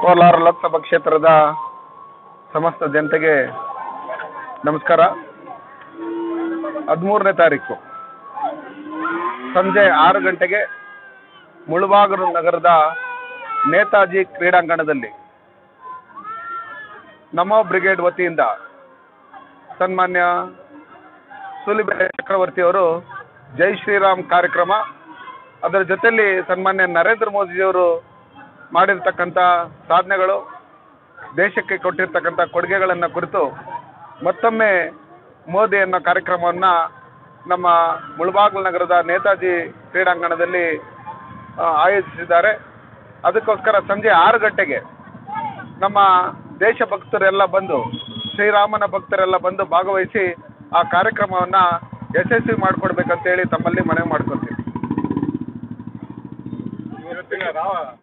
ಕೋಲಾರ ಲೋಕಸಭಾ ಕ್ಷೇತ್ರದ ಸಮಸ್ತ ಜನತೆಗೆ ನಮಸ್ಕಾರ. ಹದಿಮೂರನೇ ತಾರೀಕು. ಸಂಜೆ ಆರು ಗಂಟೆಗೆ ಮುಳುಬಾಗಲು ನಗರದ ನೇತಾಜಿ ಕ್ರೀಡಾಂಗಣದಲ್ಲಿ ನಮ್ಮ ಬ್ರಿಗೇಡ್ ವತಿಯಿಂದ ಸನ್ಮಾನ್ಯ ಸುಲಿಬೆರೆ ಚಕ್ರವರ್ತಿಯವರು ಜೈ ಶ್ರೀರಾಮ್ ಕಾರ್ಯಕ್ರಮ. ಅದರ ಜೊತೆಯಲ್ಲಿ ಸನ್ಮಾನ್ಯ ನರೇಂದ್ರ ಮೋದಿಜಿಯವರು ಮಾಡಿರ್ತಕ್ಕಂಥ ಸಾಧನೆಗಳು, ದೇಶಕ್ಕೆ ಕೊಟ್ಟಿರ್ತಕ್ಕಂಥ ಕೊಡುಗೆಗಳನ್ನು ಕುರಿತು ಮತ್ತೊಮ್ಮೆ ಮೋದಿ ಅನ್ನೋ ಕಾರ್ಯಕ್ರಮವನ್ನು ನಮ್ಮ ಮುಳಬಾಗಿಲು ನಗರದ ನೇತಾಜಿ ಕ್ರೀಡಾಂಗಣದಲ್ಲಿ ಆಯೋಜಿಸಿದ್ದಾರೆ. ಅದಕ್ಕೋಸ್ಕರ ಸಂಜೆ ಆರು ಗಂಟೆಗೆ ನಮ್ಮ ದೇಶ ಭಕ್ತರೆಲ್ಲ ಬಂದು, ಶ್ರೀರಾಮನ ಭಕ್ತರೆಲ್ಲ ಬಂದು ಭಾಗವಹಿಸಿ ಆ ಕಾರ್ಯಕ್ರಮವನ್ನು ಯಶಸ್ವಿ ಮಾಡಿಕೊಡ್ಬೇಕಂತೇಳಿ ತಮ್ಮಲ್ಲಿ ಮನವಿ ಮಾಡ್ಕೊತೀವಿ